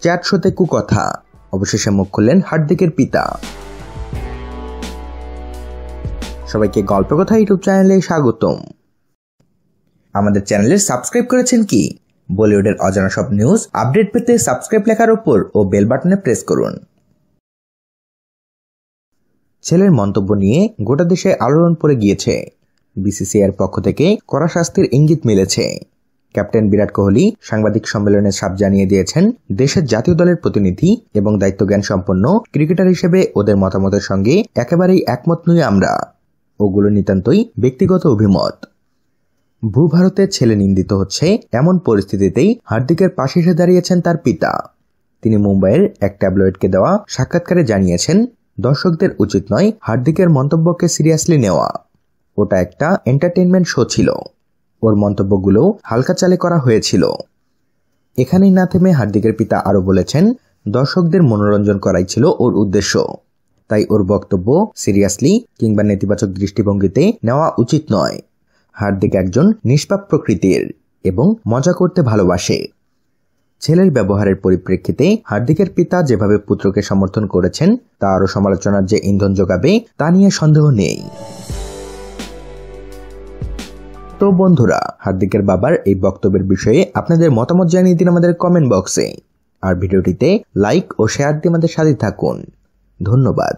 Chat শোতে কুকথা। অবশেষে মুখ খুললেন হার্দিকের পিতা। সবাইকে গল্প কথা ইউটিউব চ্যানেলে স্বাগতম। আমাদের চ্যানেলে সাবস্ক্রাইব করেছেন কি? বলিউডের অজানা সব নিউজ, আপডেট পেতে সাবস্ক্রাইব লেখার উপর ও বেল বাটনে প্রেস করুন। ছেলের মন্তব্য নিয়ে গোটা দেশে আলোড়ন পড়ে গিয়েছে। বিসিসিআইয়ের পক্ষ থেকে কড়া শাস্তির ইঙ্গিত মিলেছে। ক্যাপ্টেন বিরাট কোহলি সাংবাদিক সম্মেলনে সাপ জানিয়ে দিয়েছেন, দেশের জাতীয় দলের প্রতিনিধি এবং দায়িত্বজ্ঞান সম্পন্ন ক্রিকেটার হিসেবে ওদের মতামতের সঙ্গে একেবারেই একমত নই আমরা। ওগুলো নিতান্তই ব্যক্তিগত অভিমত। ভূভারতের ছেলে নিন্দিত হচ্ছে এমন পরিস্থিতিতেই হার্দিকের পাশে এসে দাঁড়িয়েছেন তার পিতা। তিনি মুম্বাইয়ের এক ট্যাবলয়েডকে দেওয়া সাক্ষাৎকারে জানিয়েছেন, দর্শকদের উচিত নয় হার্দিকের মন্তব্যকে সিরিয়াসলি নেওয়া। ওটা একটা এন্টারটেনমেন্ট শো ছিল। ওর মন্তব্যগুলো হালকা চালে করা হয়েছিল। এখানেই না থেমে হার্দিকের পিতা আরও বলেছেন, দর্শকদের মনোরঞ্জন করাই ছিল ওর উদ্দেশ্য। তাই ওর বক্তব্য সিরিয়াসলি কিংবা নেতিবাচক দৃষ্টিভঙ্গিতে নেওয়া উচিত নয়। হার্দিক একজন নিষ্পাপ প্রকৃতির এবং মজা করতে ভালোবাসে। ছেলের ব্যবহারের পরিপ্রেক্ষিতে হার্দিকের পিতা যেভাবে পুত্রকে সমর্থন করেছেন তা আরও সমালোচনার যে ইন্ধন যোগাবে তা নিয়ে সন্দেহ নেই। তো বন্ধুরা, হার্দিকের বাবার এই বক্তব্যের বিষয়ে আপনাদের মতামত জানিয়ে দিন আমাদের কমেন্ট বক্সে আর ভিডিওটিতে লাইক ও শেয়ার দিয়ে আমাদের সাথে থাকুন। ধন্যবাদ।